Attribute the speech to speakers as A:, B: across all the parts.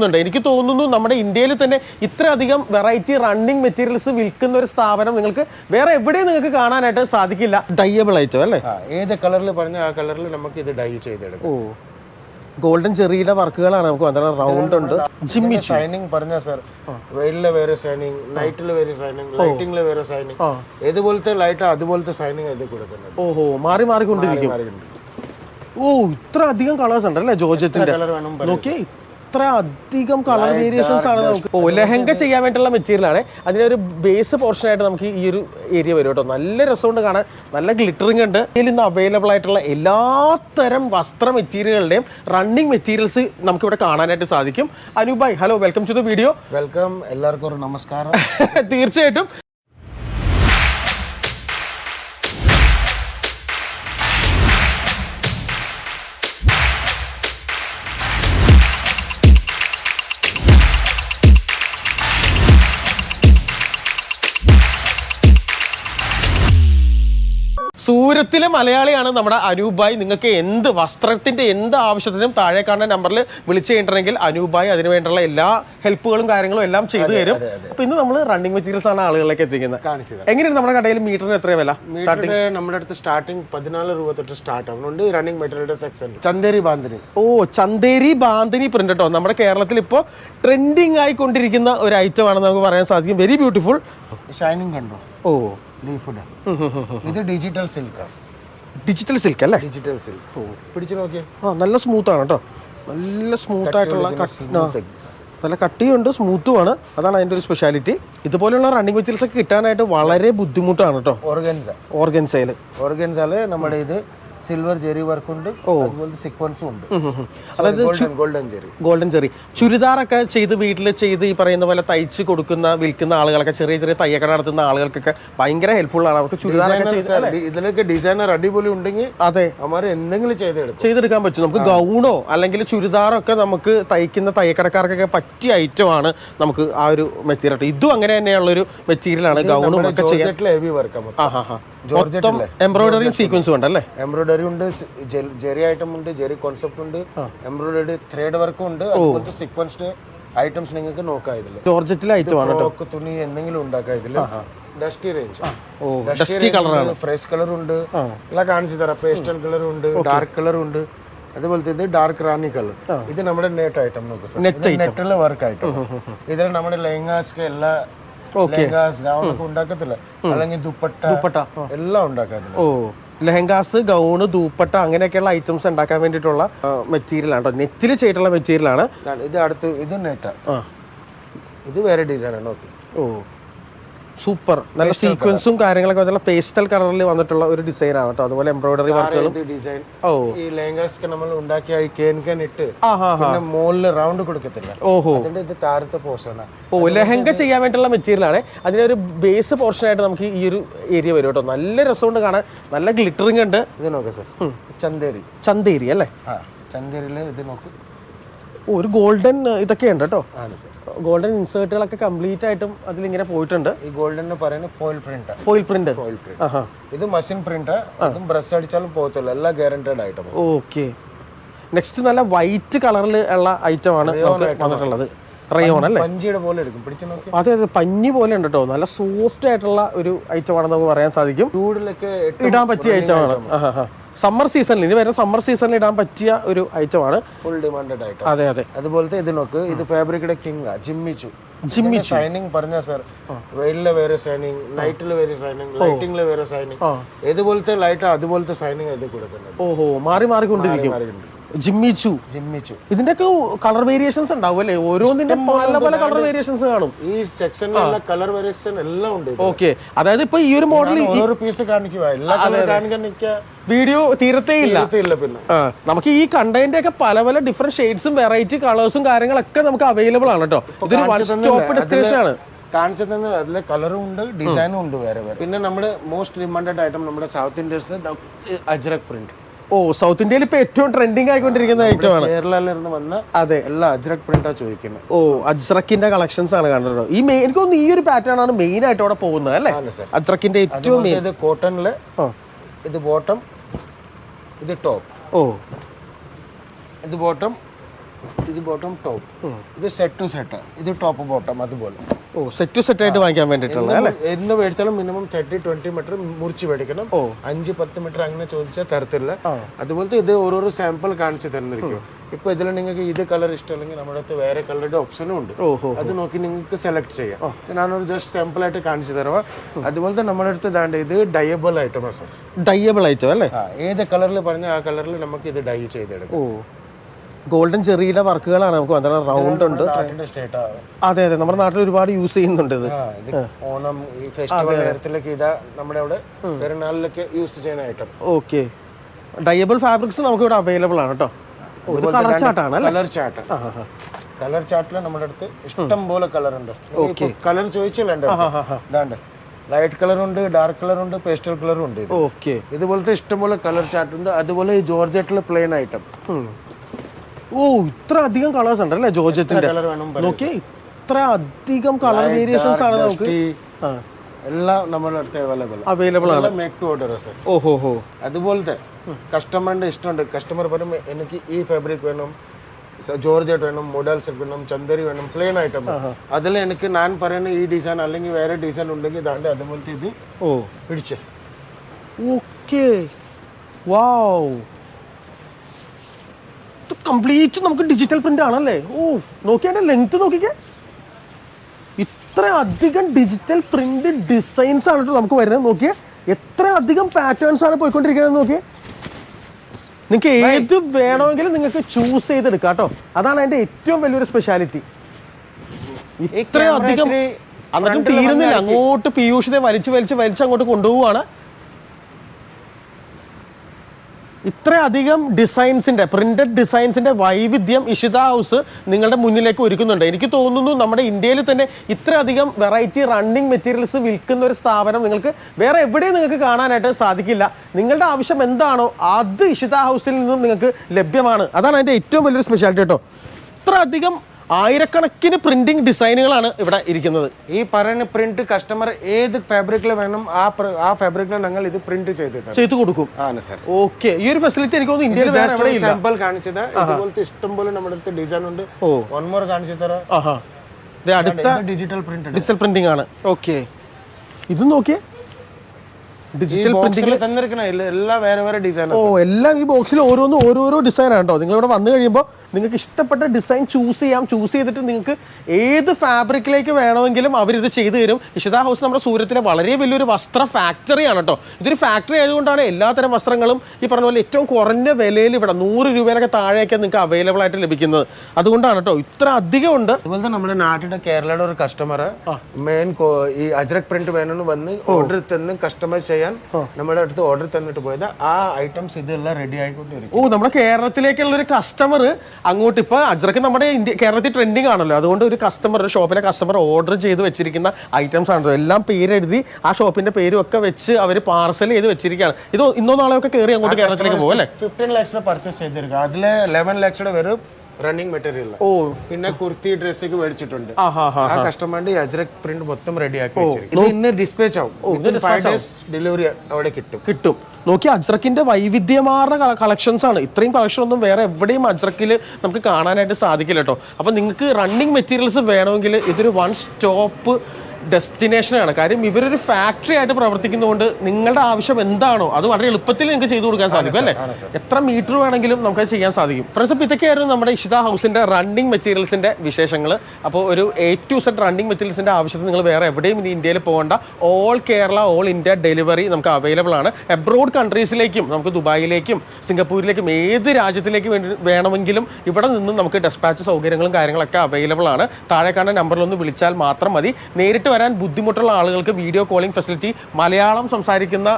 A: ുന്നുണ്ട് എനിക്ക് തോന്നുന്നു നമ്മുടെ ഇന്ത്യയിൽ തന്നെ ഇത്രയധികം വെറൈറ്റി റണ്ണിങ് മെറ്റീരിയൽസ് വിൽക്കുന്ന ഒരു സ്ഥാപനം നിങ്ങൾക്ക് വേറെ എവിടെയും നിങ്ങൾക്ക് കാണാനായിട്ട് സാധിക്കില്ല. ഡയബിൾ ഐറ്റം അല്ലേ?
B: ഏത് കളറിൽ പറഞ്ഞ ആ കളറിൽ നമുക്ക് ഇത് ഡൈ ചെയ്തെടുക്കും.
A: ഓ ഗോൾഡൻ ചെറിയുടെ വർക്കുകളാണ് നമുക്ക് വന്നത്. റൗണ്ട് ഉണ്ട്. ജിമ്മി
B: ഷൈനിങ് പറഞ്ഞ സർ വെയിലിലെ വേറെ ഷൈനിങ് നൈറ്റിൽ വേറെ ഷൈനിങ് ലൈറ്റിംഗിൽ വേറെ ഷൈനിങ് ഏതുപോലത്തെ ലൈറ്റ് അതുപോലത്തെ ഷൈനിങ് ഇത് കൊടുക്കുന്നത്
A: ഓഹോ മാറി മാറി മാറിക്കൊണ്ടിരിക്കും. ഓ ഇത്ര അധികം കളേഴ്സ് ഉണ്ട് അല്ലേ ജോർജത്തിന്റെ നോക്കിയേ ഇത്ര അധികം കളർ വേരിയേഷൻസ് ആണ് നമുക്ക് ഓ ലെഹങ്ക ചെയ്യാൻ വേണ്ടിയുള്ള മെറ്റീരിയൽ ആണ്. അതിനൊരു ബേസ് പോർഷൻ ആയിട്ട് നമുക്ക് ഈ ഒരു ഏരിയ വരും കേട്ടോ. നല്ല രസമുണ്ട് കാണാൻ. നല്ല ഗ്ലിറ്ററിങ് ഉണ്ട്. ഇതിൽ ഇന്ന് അവൈലബിൾ ആയിട്ടുള്ള എല്ലാത്തരം വസ്ത്ര മെറ്റീരിയലുകളുടെയും റണ്ണിങ് മെറ്റീരിയൽസ് നമുക്ക് ഇവിടെ കാണാനായിട്ട് സാധിക്കും. അനുബായ് hello welcome to the video
B: welcome എല്ലാവർക്കും ഒരു നമസ്കാരം.
A: തീർച്ചയായിട്ടും. സൂരത്തിലെ മലയാളിയാണ് നമ്മുടെ അനൂപായ്. നിങ്ങൾക്ക് എന്ത് വസ്ത്രത്തിന്റെ എന്ത് ആവശ്യത്തിനും താഴെ കാണുന്ന നമ്പറിൽ വിളിച്ചു കഴിഞ്ഞിട്ടുണ്ടെങ്കിൽ അനൂപായ് അതിന് വേണ്ടിയുള്ള എല്ലാ ഹെൽപ്പുകളും കാര്യങ്ങളും എല്ലാം ചെയ്തു തരും. അപ്പൊ ഇന്ന് നമ്മൾ റണ്ണിങ് മെറ്റീരിയൽസ് ആണ് ആളുകളിലേക്ക് എത്തിക്കുന്നത്. എങ്ങനെയാണ് നമ്മുടെ കടയിൽ മീറ്ററിന് എത്ര വില?
B: മീറ്ററിന്റെ നമ്മുടെ അടുത്ത് സ്റ്റാർട്ടിംഗ് പതിനാല് രൂപ തൊട്ട് സ്റ്റാർട്ട് ആവുന്നുണ്ട് റണ്ണിങ് മെറ്റീരിയലിന്റെ സെക്ഷൻ ചന്ദേരി ബാന്തിനി
A: ഓ ചന്തേരി ബാന്തിനി പ്രിന്റ് കേട്ടോ നമ്മുടെ കേരളത്തിൽ ഇപ്പോ ട്രെൻഡിങ് ആയിക്കൊണ്ടിരിക്കുന്ന ഒരു ഐറ്റം ആണെന്ന് നമുക്ക് പറയാൻ സാധിക്കും. വെരി ബ്യൂട്ടിഫുൾ
B: ഷൈനിങ് കണ്ടോ?
A: ഓ.
B: ലീഫുഡ് ഇത് ഡിജിറ്റൽ സിൽക്കാണ്
A: ഡിജിറ്റൽ സിൽക്ക് അല്ലേ?
B: ഡിജിറ്റൽ സിൽക്ക് പിടിച്ചു നോക്കിയേ.
A: ആ നല്ല സ്മൂത്ത് ആണ് കേട്ടോ. നല്ല സ്മൂത്ത് ആയിട്ടുള്ള നല്ല കട്ടിയുണ്ട് സ്മൂത്തുമാണ് അതാണ് അതിന്റെ ഒരു സ്പെഷ്യാലിറ്റി ഇതുപോലെയുള്ള റണ്ണിങ് മെറ്റീരിയൽസ് ഒക്കെ കിട്ടാനായിട്ട് വളരെ ബുദ്ധിമുട്ടാണ് കേട്ടോ.
B: ഓർഗൻസ
A: ഓർഗൻസയിൽ
B: ഓർഗൻസാൽ നമ്മുടെ ഇത് സിൽവർ ജെറി വർക്ക് ഉണ്ട്. അതുപോലെ സീക്വൻസും ഉണ്ട്.
A: അതായത്
B: ഗോൾഡൻ ജെറി
A: ഗോൾഡൻ ജെറി ചുരിദാറൊക്കെ ചെയ്ത് വീട്ടിൽ ചെയ്ത് ഈ പറയുന്ന പോലെ തയ്ച്ച് കൊടുക്കുന്ന വിൽക്കുന്ന ആളുകളൊക്കെ ചെറിയ ചെറിയ തയ്യക്കട നടത്തുന്ന ആളുകൾക്കൊക്കെ ഭയങ്കര ഹെൽപ്ഫുൾ ആണ്. അവർക്ക് ചുരിദാറൊക്കെ
B: ഇതിലൊക്കെ ഡിസൈനർ അടിപൊളി ഉണ്ടെങ്കിൽ
A: അതെ.
B: അമാരെ എന്തെങ്കിലും ചെയ്തെടുക്കും.
A: ചെയ്തെടുക്കാൻ പറ്റും. നമുക്ക് ഗൗണോ അല്ലെങ്കിൽ ചുരിദാറോ ഒക്കെ നമുക്ക് തയ്ക്കുന്ന തയ്യക്കടക്കാർക്കൊക്കെ പറ്റിയ ഐറ്റം ആണ് നമുക്ക് ആ ഒരു മെറ്റീരിയൽ ഇതും അങ്ങനെ തന്നെയുള്ള ഒരു മെറ്റീരിയൽ ആണ് ഗൗണും ഒക്കെ ചെയ്യാൻ
B: ഹെവി വർക്ക്
A: ആ ഹാ ഹാ എംബ്രോയിഡറിയും സീക്വൻസും ഉണ്ട് അല്ലേ
B: എംബ്രോയിഡറി ഉണ്ട് ജെറി ഐറ്റം ഉണ്ട് ജെറി കോൺസെപ്റ്റ് ഉണ്ട് എംബ്രോയിഡറി ത്രെഡ് വർക്കും ഉണ്ട് അതുപോലത്തെ സീക്വൻസ്ഡ് ഐറ്റംസ് നിങ്ങൾക്ക് നോക്കാം ഇതിൽ
A: ജോർജറ്റിലെ
B: ഫ്രോക്ക് തുണി എന്തെങ്കിലും ഉണ്ടാക്കാം ഡസ്റ്റി റേഞ്ച്
A: ഡസ്റ്റി കളറാണ്
B: ഫ്രഷ് കളർ ഉണ്ട് എല്ലാം കാണിച്ചു തരാം. പേസ്റ്റൽ കളർ ഉണ്ട് ഡാർക്ക് കളർ ഉണ്ട്. അതുപോലത്തെ ഇത് ഡാർക്ക് റാണി കളർ ഇത് നമ്മുടെ നെറ്റ് ഐറ്റം നോക്കുക
A: നെറ്റ്
B: നെറ്റിലെ വർക്ക് ഐറ്റം ഇതിൽ നമ്മുടെ ലെങ്ങാസ് എല്ലാ ലെഹങ്കാസ് ഗൗണൊക്കെ ഉണ്ടാക്കത്തില്ല? അല്ലെങ്കിൽ ദുപ്പട്ട
A: ദുപ്പട്ട.
B: എല്ലാം ഉണ്ടാക്കാതില്ല
A: ഓ ലെഹങ്കാസ് ഗൗണ് ദൂപ്പട്ട അങ്ങനെയൊക്കെയുള്ള ഐറ്റംസ് ഉണ്ടാക്കാൻ വേണ്ടിയിട്ടുള്ള മെറ്റീരിയൽ ആണ് കേട്ടോ നെറ്റിൽ ചെയ്തിട്ടുള്ള മെറ്റീരിയൽ ആണ്.
B: ഇത് അടുത്ത് ഇത് നെറ്റാ. ഇത് വേറെ ഡിസൈൻ ആണ് ഓക്കെ
A: ഓ. സൂപ്പർ. നല്ല സീക്വൻസും കാര്യങ്ങളൊക്കെ നല്ല പേസ്റ്റൽ കളറിൽ വന്നിട്ടുള്ള ഒരു ഡിസൈൻ ആണ് കേട്ടോ. അതുപോലെ എംബ്രോയിഡറി വർക്കുകളും
B: ഡിസൈൻ
A: ഓ.
B: ഈ ലെഹങ്കാസ് നമ്മൾ ഉണ്ടാക്കിയ ഈ കേൻ കേൻ ഇട്ട് പിന്നെ മുകളിൽ റൗണ്ട് കൊടുക്കത്തില്ല.
A: ഓഹോ.
B: അതിന്റെ ഇത് താരത്തെ പോർഷനാണ്
A: ഓ ലെഹങ്ക ചെയ്യാൻ വേണ്ടിയുള്ള മെറ്റീരിയൽ ആണ്. അതിനൊരു ബേസ് പോർഷൻ ആയിട്ട് നമുക്ക് ഈ ഒരു ഏരിയ വരും കേട്ടോ. നല്ല രസമുണ്ട് കാണാൻ. നല്ല ഗ്ലിറ്ററിങ് ഉണ്ട്.
B: ഇത് നോക്കാം സർ ചന്തേരി.
A: ചന്തേരി അല്ലേ?
B: ചന്തേരിയിൽ ഇത് നോക്കൂ.
A: ഒരു ഗോൾഡൻ ഇതൊക്കെ ഉണ്ട് കേട്ടോ.
B: ആണ് സർ
A: ഗോൾഡൻ ഇൻസേർട്ടുകളൊക്കെ കംപ്ലീറ്റ് ആയിട്ടും അതിലിങ്ങനെ പോയിട്ടുണ്ട്.
B: ഈ ഗോൾഡൻ എന്ന് പറയുന്നത് foil print
A: foil print
B: foil print ഇത് മഷീൻ പ്രിന്റ് അതും ബ്രഷ് അടിച്ചാലും പോകത്തില്ല എല്ലാം ഗ്യാരണ്ടഡ് ആയിട്ടും
A: ഓക്കെ നെക്സ്റ്റ് നല്ല വൈറ്റ് കളറിൽ ഉള്ള ഐറ്റം ആണ് നമുക്ക് വന്നിട്ടുള്ളത്. റയോൺ അല്ലേ?
B: പഞ്ചിയുടെ പോലെ എടുക്കും. പിടിച്ചു നോക്കി.
A: അതെ അതെ. പഞ്ഞി പോലെ ഉണ്ട് കേട്ടോ നല്ല സോഫ്റ്റ് ആയിട്ടുള്ള ഒരു ഐറ്റം ആണെന്ന് നമുക്ക് പറയാൻ സാധിക്കും.
B: ചൂടിലൊക്കെ
A: ഇടാൻ പറ്റിയ ഐറ്റം ആണ്. സമ്മർ സീസണിൽ ഇനി വരുന്ന സമ്മർ സീസണിൽ ഇടാൻ പറ്റിയ ഒരു ഐറ്റമാണ്
B: ഫുൾ ഡിമാൻഡഡ് ആയിട്ട്
A: അതെ അതെ.
B: അതുപോലത്തെ ഇത് നോക്ക് ഇത് ഫാബ്രിക്കിന്റെ കിങ് ജിമ്മിച്ചു
A: ജിമ്മി
B: ഷൈനിങ് പറഞ്ഞ സർ വെയിലിലെ വേറെ ഷൈനിങ് നൈറ്റിൽ വേറെ ഷൈനിങ് ലൈറ്റിംഗിൽ വേറെ ഷൈനിങ്
A: ആ.
B: ഏതുപോലത്തെ ലൈറ്റ് അതുപോലത്തെ ഷൈനിങ് ഇത് കൊടുക്കുന്നുണ്ട്
A: ഓഹോ മാറി മാറിക്കൊണ്ടിരിക്കും ജിമ്മിച്ചു
B: ജിമ്മിച്ചു
A: ഇതിന്റെയൊക്കെ കളർ വേരിയേഷൻസ് ഉണ്ടാവും അല്ലേ? ഓരോന്നിന്റെ പല പല കളർ വേരിയേഷൻസ് കാണും.
B: ഈ സെക്ഷനിലുള്ള കളർ വേരിയേഷൻ എല്ലാം ഉണ്ട്.
A: ഓക്കെ. അതായത് ഇപ്പൊ ഈ ഒരു മോഡൽ
B: ഒരു പീസ് കാണിക്കുക എല്ലാ കളർ കാണിക്കാൻ നിൽക്കുക
A: വീഡിയോ തീരത്തേ ഇല്ല.
B: ഇല്ല പിന്നെ.
A: നമുക്ക് ഈ കണ്ടതിന്റെ ഒക്കെ പല പല ഡിഫറെന്റ് ഷെയ്ഡ്സും വെറൈറ്റി കളേഴ്സും കാര്യങ്ങളൊക്കെ നമുക്ക് അവൈലബിൾ ആണ് കേട്ടോ. ഇതൊരു ഡെസ്റ്റിനേഷൻ ആണ്.
B: കാണിച്ചതെന്ന് കളറും ഉണ്ട് ഡിസൈനും ഉണ്ട് വേറെ വേറെ. പിന്നെ നമ്മുടെ മോസ്റ്റ് ഡിമാൻഡഡ് ഐറ്റം നമ്മുടെ സൗത്ത് ഇന്ത്യൻസിന് അജ്രക് പ്രിന്റ്
A: ഓ സൗത്ത് ഇന്ത്യയിൽ ഇപ്പൊ ഏറ്റവും ട്രെൻഡിങ് ആയിക്കൊണ്ടിരിക്കുന്ന ഐറ്റമാണ്
B: കേരളയിൽ നിന്ന് വന്ന
A: അതെ.
B: എല്ലാ അജ്രക് പ്രിന്റാ ചോദിക്കുന്നത്
A: ഓ അജ്രക്കിന്റെ കളക്ഷൻസ് ആണ് കാണുന്നത് ഈ മെയിൻ എനിക്ക് തോന്നുന്നു ഈ ഒരു പാറ്റേൺ ആണ് മെയിൻ ആയിട്ട് അവിടെ പോകുന്നത് അല്ലേ? അജ്രക്കിന്റെ ഏറ്റവും മെയിൻ
B: ഇത്
A: കോട്ടണിൽ
B: ഇത് ബോട്ടം ഇത് ടോപ്പ്
A: ഓ.
B: ഇത് ബോട്ടം ഇത് ബോട്ടം ടോപ്പ് ഇത് സെറ്റ് ടു സെറ്റ് ഇത് ടോപ്പ് ബോട്ടം അതുപോലെ.
A: ഓ സെറ്റ് ടു സെറ്റ് ആയിട്ട് വാങ്ങിക്കാൻ വേണ്ടിയിട്ടുള്ള
B: എന്ന് എന്ന് മേടിച്ചാലും മിനിമം തേർട്ടി ട്വന്റി മീറ്റർ മുറിച്ച് മേടിക്കണം. അഞ്ച് പത്ത് മീറ്റർ അങ്ങനെ ചോദിച്ചാൽ തരത്തില്ല. അതുപോലത്തെ ഇത് ഓരോരോ സാമ്പിൾ കാണിച്ചു തന്നിരിക്കും. ഇപ്പൊ ഇതിൽ നിങ്ങൾക്ക് ഇത് കളർ ഇഷ്ടമല്ലെങ്കിൽ നമ്മുടെ അടുത്ത് വേറെ കളറുടെ ഓപ്ഷനും ഉണ്ട്. അത് നോക്കി നിങ്ങൾക്ക് സെലക്ട് ചെയ്യാം. ഞാനൊരു ജസ്റ്റ് സാമ്പിൾ ആയിട്ട് കാണിച്ചു തരവാ അതുപോലത്തെ നമ്മുടെ അടുത്ത് ഇതാണ്ട് ഇത് dyeable item sir
A: dyeable item അല്ലേ?
B: ഏത് കളറിൽ പറഞ്ഞാൽ ആ കളറിൽ നമുക്ക് ഇത് ഡൈ ചെയ്തെടുക്കാം.
A: ഗോൾഡൻ ചെറിയുടെ വർക്കുകളാണ് നമുക്ക് വന്നത് റൗണ്ട് ഉണ്ട്. അതെ അതെ. നമ്മുടെ നാട്ടിൽ ഒരുപാട് യൂസ് ചെയ്യുന്നുണ്ട് ഇത്.
B: ഓണം ഈ ഫെസ്റ്റിവൽ നേരത്തിലൊക്കെ ഇതാ നമ്മുടെ അവിടെ പെരുന്നാളിലൊക്കെ യൂസ് ചെയ്യുന്ന ഐറ്റം
A: ഓക്കെ ഡയബിൾ ഫാബ്രിക്സ് നമുക്ക് ഇവിടെ അവൈലബിൾ ആണ് കേട്ടോ. ഒരു കളർ ചാർട്ട് അല്ലേ?
B: Colour chart. കളർ ചാർട്ടിൽ നമ്മുടെ അടുത്ത് ഇഷ്ടം പോലെ കളർ ഉണ്ട്. കളർ ചോദിച്ചില്ല ഇതാണ്ട്. ലൈറ്റ് കളർ ഉണ്ട് ഡാർക്ക് കളർ ഉണ്ട് പേസ്റ്റൽ കളറും ഉണ്ട്.
A: ഓക്കെ
B: ഇതുപോലത്തെ ഇഷ്ടംപോലെ കളർ ചാർട്ട് ഉണ്ട്. അതുപോലെ ഈ ജോർജറ്റിൽ പ്ലെയിൻ ഐറ്റം
A: ഓ ഇത്ര അധികം കളേഴ്സ് ഉണ്ട് അല്ലേ ജോർജറ്റിന്റെ
B: കളർ
A: നോക്കിയേ ഇത്ര അധികം കളർ വേരിയേഷൻസ് ആണ് നമുക്ക്.
B: എല്ലാം നമ്മുടെ അടുത്ത് അവൈലബിൾ
A: അവൈലബിൾ ആണ്.
B: മേക്ക് ടു ഓർഡർ സർ
A: ഓഹോ ഹോ.
B: അതുപോലത്തെ കസ്റ്റമറിന്റെ ഇഷ്ടമുണ്ട്. കസ്റ്റമർ പറയും എനിക്ക് ഈ ഫാബ്രിക് വേണം ജോർജറ്റ് വേണം മോഡൽ സെറ്റ് വേണം ചന്ദരി വേണം പ്ലെയിൻ ഐറ്റം അതിൽ എനിക്ക് ഞാൻ പറയുന്ന ഈ ഡിസൈൻ അല്ലെങ്കിൽ വേറെ ഡിസൈൻ ഉണ്ടെങ്കിൽ ഇതാണ്ട് അതുപോലത്തെ ഇത്
A: ഓ.
B: പിടിച്ച്.
A: ഓക്കേ. വാവ് ഇത് കംപ്ലീറ്റ് നമുക്ക് ഡിജിറ്റൽ പ്രിന്റ് ആണല്ലേ? ഓ നോക്കിയാൽ ലെങ്ത് നോക്കിക്കേ. ഇത്ര അധികം ഡിജിറ്റൽ പ്രിന്റ് ഡിസൈൻസ് ആണ് നമുക്ക് വരുന്നത്. നോക്കിയേ എത്ര അധികം പാറ്റേൺസ് ആണ് പോയിക്കൊണ്ടിരിക്കുന്നത് നോക്കിയേ. നിങ്ങൾക്ക് ഏത് വേണമെങ്കിലും നിങ്ങൾക്ക് ചൂസ് ചെയ്തെടുക്കാം കേട്ടോ. അതാണ് അതിന്റെ ഏറ്റവും വലിയൊരു സ്പെഷ്യാലിറ്റി ഇത്രയും അധികം തീരുന്നില്ല. അങ്ങോട്ട് പീയൂഷിനെ വലിച്ച് വലിച്ച് വലിച്ച് അങ്ങോട്ട് കൊണ്ടുപോവാണ് ഇത്രയധികം ഡിസൈൻസിന്റെ പ്രിന്റഡ് ഡിസൈൻസിന്റെ വൈവിധ്യം ഇഷിത ഹൗസ് നിങ്ങളുടെ മുന്നിലേക്ക് ഒരുക്കുന്നുണ്ട്. എനിക്ക് തോന്നുന്നു നമ്മുടെ ഇന്ത്യയിൽ തന്നെ ഇത്രയധികം വെറൈറ്റി റണ്ണിങ് മെറ്റീരിയൽസ് വിൽക്കുന്ന ഒരു സ്ഥാപനം നിങ്ങൾക്ക് വേറെ എവിടെയും നിങ്ങൾക്ക് കാണാനായിട്ട് സാധിക്കില്ല. നിങ്ങളുടെ ആവശ്യം എന്താണോ അത് ഇഷിത ഹൗസിൽ നിന്നും നിങ്ങൾക്ക് ലഭ്യമാണ്. അതാണ് അതിന്റെ ഏറ്റവും വലിയൊരു സ്പെഷ്യാലിറ്റി കേട്ടോ ഇത്ര അധികം ആയിരക്കണക്കിന് പ്രിന്റിംഗ് ഡിസൈനുകളാണ് ഇവിടെ ഇരിക്കുന്നത്.
B: ഈ പറയുന്ന പ്രിന്റ് കസ്റ്റമർ ഏത് ഫാബ്രിക്കിൽ വേണം ആ ആ ഫാബ്രിക്കിൽ ഞങ്ങൾ ഇത് പ്രിന്റ് ചെയ്ത്
A: ചെയ്ത് കൊടുക്കും.
B: ആണ് സർ.
A: ഓക്കെ ഈ ഒരു ഫെസിലിറ്റി എനിക്ക് തോന്നുന്നു ഇന്ത്യയിൽ വേറെ എവിടെ ഇല്ല.
B: സാമ്പിൾ കാണിച്ചത്. ഇതുപോലത്തെ ഇഷ്ടം പോലെ നമ്മുടെ അടുത്ത് ഡിസൈൻ ഉണ്ട്. വൺ മോർ കാണിച്ചു തരാം.
A: അടുത്ത
B: ഡിജിറ്റൽ പ്രിന്റ്
A: ഡിജിറ്റൽ പ്രിന്റിംഗ് ആണ്. ഓക്കെ ഇത് നോക്കിയേ. ഡിജിറ്റൽ
B: തന്നിരിക്കണ എല്ലാം വേറെ വേറെ ഡിസൈൻ
A: ഓ എല്ലാം ഈ ബോക്സിൽ ഓരോന്നും ഓരോരോ ഡിസൈൻ ആണ് കേട്ടോ. നിങ്ങൾ ഇവിടെ വന്നു കഴിയുമ്പോൾ നിങ്ങൾക്ക് ഇഷ്ടപ്പെട്ട ഡിസൈൻ ചൂസ് ചെയ്യാം. ചൂസ് ചെയ്തിട്ട് നിങ്ങൾക്ക് ഏത് ഫാബ്രിക്കിലേക്ക് വേണമെങ്കിലും അവരിത് ചെയ്തു തരും. ഇഷിത ഹൗസ് നമ്മുടെ സൂര്യത്തിലെ വളരെ വലിയൊരു വസ്ത്ര ഫാക്ടറിയാണ് കേട്ടോ. ഇതൊരു ഫാക്ടറി ആയതുകൊണ്ടാണ് എല്ലാത്തരം വസ്ത്രങ്ങളും ഈ പറഞ്ഞ പോലെ ഏറ്റവും കുറഞ്ഞ വിലയിൽ ഇവിടെ നൂറ് രൂപയിലൊക്കെ താഴെയൊക്കെ നിങ്ങൾക്ക് അവൈലബിൾ ആയിട്ട് ലഭിക്കുന്നത്. അതുകൊണ്ടാണ് കേട്ടോ ഇത്ര അധികം ഉണ്ട്.
B: അതുപോലെ തന്നെ നമ്മുടെ നാട്ടിലെ കേരളയുടെ ഒരു കസ്റ്റമർ മെയിൻ ഈ അജ്രക് പ്രിന്റ് വേണമെന്ന് വന്ന് ഓർഡർ തന്ന് കസ്റ്റമൈസ് ചെയ്യാൻ നമ്മുടെ അടുത്ത് ഓർഡർ തന്നിട്ട് പോയത്. ആ ഐറ്റംസ് ഇതെല്ലാം റെഡി ആയിക്കൊണ്ടിരിക്കും
A: ഓ നമ്മുടെ കേരളത്തിലേക്കുള്ള ഒരു കസ്റ്റമർ അങ്ങോട്ട് ഇപ്പൊ അജ്രക്ക് നമ്മുടെ ഇന്ത്യ കേരളത്തിൽ ട്രെൻഡിങ് ആണല്ലോ. അതുകൊണ്ട് ഒരു കസ്റ്റമർ ഒരു ഷോപ്പിലെ കസ്റ്റമർ ഓർഡർ ചെയ്ത് വെച്ചിരിക്കുന്ന ഐറ്റംസ് ആണല്ലോ. എല്ലാം പേരെഴുതി ആ ഷോപ്പിന്റെ പേരും ഒക്കെ വെച്ച് അവർ പാർസൽ ചെയ്ത് വെച്ചിരിക്കുകയാണ്. ഇത് ഇന്നോ നാളെയൊക്കെ കയറി അങ്ങോട്ട് കേരളത്തിലേക്ക് പോകും അല്ലേ?
B: ഫിഫ്റ്റീൻ ലാക്സിന് പർച്ചേസ് ചെയ്തിരിക്കുക അതിൽ ലെവൻ ലാക്സിയുടെ വെറും റണ്ണിങ് മെറ്റീരിയൽ
A: ഓ.
B: പിന്നെ കുർത്തി ഡ്രസ്സൊക്കെ മേടിച്ചിട്ടുണ്ട്.
A: ആ
B: കസ്റ്റമറിന്റെ അജ്രക് പ്രിന്റ് മൊത്തം റെഡി ആക്കി ഇന്ന് ഡിസ്പാച്ച് ആവും. ഫൈവ് ഡേയ്സ് ഡെലിവറി അവിടെ കിട്ടും.
A: കിട്ടും. നോക്കി അജ്രക്കിന്റെ വൈവിധ്യമാർന്ന കളക്ഷൻസ് ആണ്. ഇത്രയും കളക്ഷൻ ഒന്നും വേറെ എവിടെയും അജ്രക്കിൽ നമുക്ക് കാണാനായിട്ട് സാധിക്കില്ല കേട്ടോ. അപ്പൊ നിങ്ങൾക്ക് റണ്ണിങ് മെറ്റീരിയൽസ് വേണമെങ്കിൽ ഇതൊരു വൺ സ്റ്റോപ്പ് ഡെസ്റ്റിനേഷനാണ്. കാര്യം ഇവരൊരു ഫാക്ടറി ആയിട്ട് പ്രവർത്തിക്കുന്നതുകൊണ്ട് നിങ്ങളുടെ ആവശ്യം എന്താണോ അത് വളരെ എളുപ്പത്തിൽ നിങ്ങൾക്ക് ചെയ്തു കൊടുക്കാൻ സാധിക്കും അല്ലേ? എത്ര മീറ്റർ വേണമെങ്കിലും നമുക്ക് അത് ചെയ്യാൻ സാധിക്കും. ഫ്രണ്ട്സ് അപ്പോൾ ഇതൊക്കെയായിരുന്നു നമ്മുടെ ഇഷിത ഹൗസിന്റെ റണ്ണിങ് മെറ്റീരിയൽസിന്റെ വിശേഷങ്ങൾ. അപ്പോൾ ഒരു എ ടു സെറ്റ് റണ്ണിങ് മെറ്റീരിയൽസിന്റെ ആവശ്യത്തിന് നിങ്ങൾ വേറെ എവിടെയും ഇനി ഇന്ത്യയിൽ പോകേണ്ട. All Kerala all India delivery നമുക്ക് അവൈലബിൾ ആണ്. എബ്രോഡ് കൺട്രീസിലേക്കും നമുക്ക് ദുബായിലേക്കും സിംഗപ്പൂരിലേക്കും ഏത് രാജ്യത്തിലേക്ക് വേണ്ടി വേണമെങ്കിലും ഇവിടെ നിന്നും നമുക്ക് ഡെസ്പാച്ച് സൗകര്യങ്ങളും കാര്യങ്ങളൊക്കെ അവൈലബിൾ ആണ്. താഴെ കാണുന്ന നമ്പറിലൊന്ന് വിളിച്ചാൽ മാത്രം മതി. നേരിട്ട് വരാൻ ബുദ്ധിമുട്ടുള്ള ആളുകൾക്ക് വീഡിയോ കോളിംഗ് ഫെസിലിറ്റി മലയാളം സംസാരിക്കുന്ന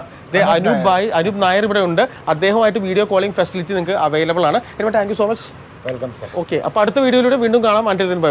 A: അനൂപ് ഭായ് അനൂപ് നായർ ഇവിടെ ഉണ്ട്. അദ്ദേഹമായിട്ട് വീഡിയോ കോളിംഗ് ഫെസിലിറ്റി നിങ്ങൾക്ക് അവൈലബിൾ ആണ്. Thank you so much
B: welcome sir
A: okay അപ്പോൾ അടുത്ത വീഡിയോയിലൂടെ വീണ്ടും കാണാം. അന്റെ ബൈ ബൈ